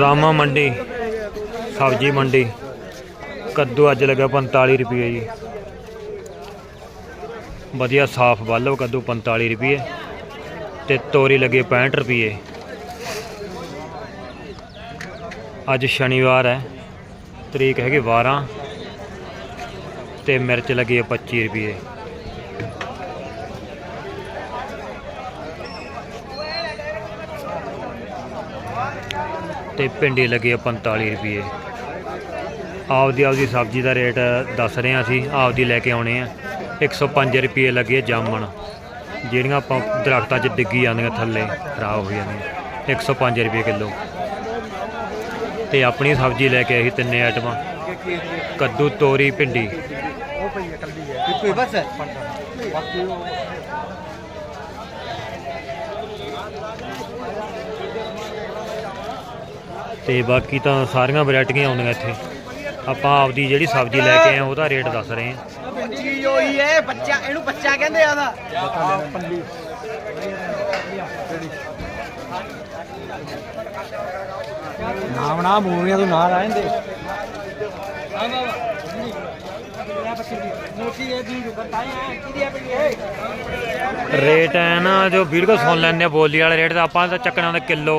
ਰਾਮਾ ਮੰਡੀ, ਸਬਜੀ ਮੰਡੀ। ਕੱਦੂ ਅੱਜ ਲੱਗਾ 45 ਰੁਪਏ ਜੀ। ਵਧੀਆ ਸਾਫ਼ ਬਾਲੋ ਕੱਦੂ 45 ਰੁਪਏ। ਤੇ ਤੋਰੀ ਲੱਗੇ 65 ਰੁਪਏ। ਅੱਜ ਸ਼ਨੀਵਾਰ ਹੈ, ਤਰੀਕ ਹੈਗੀ 12 ਤੇ ਮਿਰਚ ਲੱਗੀ ਹੈ 25 ਰੁਪਏ। ਤੇ ਭਿੰਡੀ ਲੱਗੀ ਹੈ 45 ਰੁਪਏ। ਆਪਦੀ ਆਪਦੀ ਸਬਜ਼ੀ ਦਾ ਰੇਟ ਦੱਸ ਰਹੇ ਹਾਂ ਅਸੀਂ ਆਪਦੀ ਲੈ ਕੇ ਆਉਣੇ ਆ। 105 ਰੁਪਏ ਲੱਗੇ ਜਾਮਣ ਜਿਹੜੀਆਂ ਆਪਾਂ ਦਰਖਤਾਂ 'ਚ ਡਿੱਗੀ ਜਾਂਦੀਆਂ ਥੱਲੇ ਖਰਾਬ ਹੋ ਜਾਂਦੀਆਂ। 105 ਰੁਪਏ ਕਿਲੋ। ਤੇ ਆਪਣੀ ਸਬਜ਼ੀ ਲੈ ਕੇ ਆਈ ਸੀ ਤਿੰਨੇ ਆਈਟਮਾਂ। ਕੱਦੂ ਤੋਰੀ ਭਿੰਡੀ। ਉਹ ਪਈ ਹੈ ਕੱਲੀ ਹੈ ਬਸ? ਬਾਕੀ ਤੇ ਬਾਕੀ ਤਾਂ ਸਾਰੀਆਂ ਵੈਰਾਈਟੀਆਂ ਆਉਂਦੀਆਂ ਇੱਥੇ। ਆਪਾਂ ਆਪਦੀ ਜਿਹੜੀ ਸਬਜ਼ੀ ਲੈ ਕੇ ਆਏ ਉਹਦਾ ਰੇਟ ਦੱਸ ਰਹੇ ਹਾਂ ਚੀਜ਼ ਉਹੀ ਹੈ ਬੱਚਾ ਇਹਨੂੰ ਬੱਚਾ ਕਹਿੰਦੇ ਆ। ਦਾ ਬਤਾ ਲੈਣਾ ਪੱਲੀ ਨਾਮ ਨਾ ਮੂਵੀਆਂ ਤੋਂ ਨਾ ਰਹਿੰਦੇ ਦੀ ਆ ਰੇਟ ਹੈ ਨਾ ਜੋ ਵੀਡੀਓ ਸੁਣ ਆ ਬੋਲੀ ਵਾਲੇ ਰੇਟ ਤਾਂ ਆਪਾਂ ਤਾਂ ਚੱਕਣਾ ਹੁੰਦਾ ਕਿਲੋ।